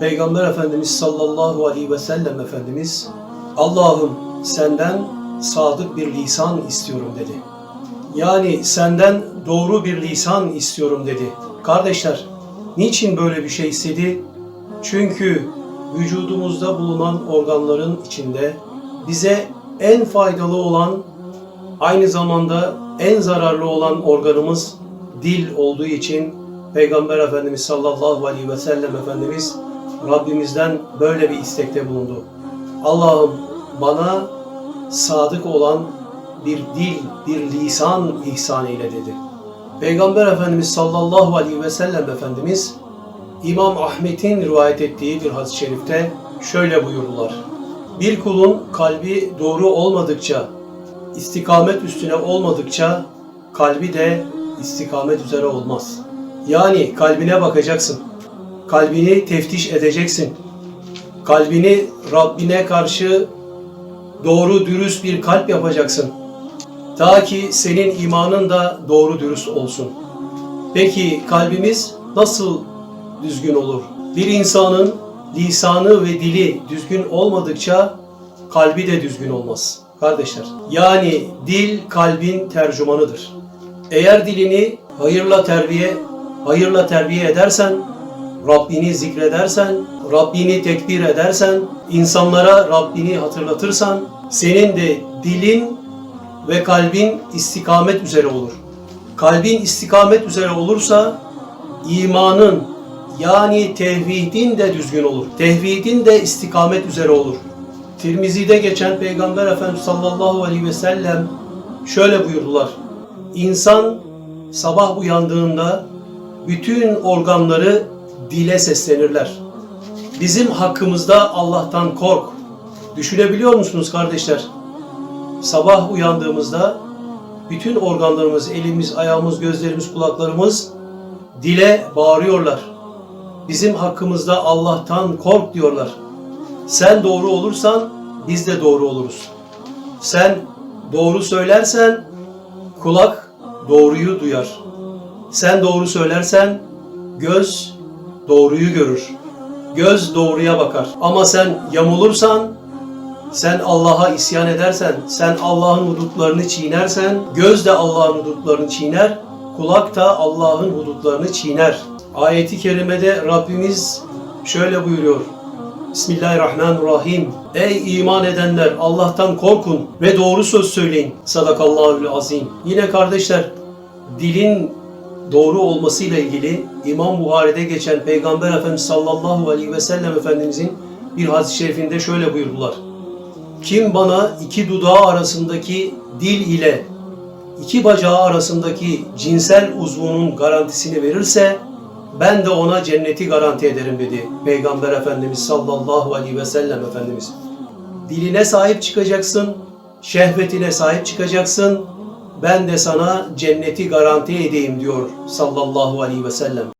Peygamber Efendimiz sallallahu aleyhi ve sellem Efendimiz Allah'ım senden sadık bir lisan istiyorum dedi. Yani senden doğru bir lisan istiyorum dedi. Kardeşler, niçin böyle bir şey istedi? Çünkü vücudumuzda bulunan organların içinde bize en faydalı olan, aynı zamanda en zararlı olan organımız dil olduğu için Peygamber Efendimiz sallallahu aleyhi ve sellem Efendimiz Rabbimizden böyle bir istekte bulundu. Allah'ım bana sadık olan bir dil, bir lisan ihsan eyle dedi. Peygamber Efendimiz sallallahu aleyhi ve sellem Efendimiz İmam Ahmet'in rivayet ettiği bir hadis-i şerifte şöyle buyurdular. Bir kulun kalbi doğru olmadıkça, istikamet üstüne olmadıkça kalbi de istikamet üzere olmaz. Yani kalbine bakacaksın. Kalbini teftiş edeceksin. Kalbini Rabbine karşı doğru dürüst bir kalp yapacaksın. Ta ki senin imanın da doğru dürüst olsun. Peki kalbimiz nasıl düzgün olur? Bir insanın lisanı ve dili düzgün olmadıkça kalbi de düzgün olmaz. Kardeşler, yani dil kalbin tercümanıdır. Eğer dilini hayırla terbiye, hayırla terbiye edersen, Rabbini zikredersen, Rabbini tekbir edersen, insanlara Rabbini hatırlatırsan, senin de dilin ve kalbin istikamet üzere olur. Kalbin istikamet üzere olursa imanın yani tevhidin de düzgün olur. Tevhidin de istikamet üzere olur. Tirmizi'de geçen Peygamber Efendimiz sallallahu aleyhi ve sellem şöyle buyurdular. İnsan sabah uyandığında bütün organları dile seslenirler. Bizim hakkımızda Allah'tan kork. Düşünebiliyor musunuz kardeşler? Sabah uyandığımızda bütün organlarımız, elimiz, ayağımız, gözlerimiz, kulaklarımız dile bağırıyorlar. Bizim hakkımızda Allah'tan kork diyorlar. Sen doğru olursan biz de doğru oluruz. Sen doğru söylersen kulak doğruyu duyar. Sen doğru söylersen göz doğruyu görür. Göz doğruya bakar. Ama sen yamulursan, sen Allah'a isyan edersen, sen Allah'ın hudutlarını çiğnersen, göz de Allah'ın hudutlarını çiğner, kulak da Allah'ın hudutlarını çiğner. Ayeti kerimede Rabbimiz şöyle buyuruyor. Bismillahirrahmanirrahim. Ey iman edenler Allah'tan korkun ve doğru söz söyleyin. Sadakallahül azim. Yine kardeşler dilin doğru olmasıyla ilgili İmam Buhari'de geçen Peygamber Efendimiz sallallahu aleyhi ve sellem Efendimizin bir hadis-i şerifinde şöyle buyurdular. Kim bana iki dudağı arasındaki dil ile iki bacağı arasındaki cinsel uzvunun garantisini verirse ben de ona cenneti garanti ederim dedi Peygamber Efendimiz sallallahu aleyhi ve sellem Efendimiz. Diline sahip çıkacaksın, şehvetine sahip çıkacaksın, ben de sana cenneti garanti edeyim diyor sallallahu aleyhi ve sellem.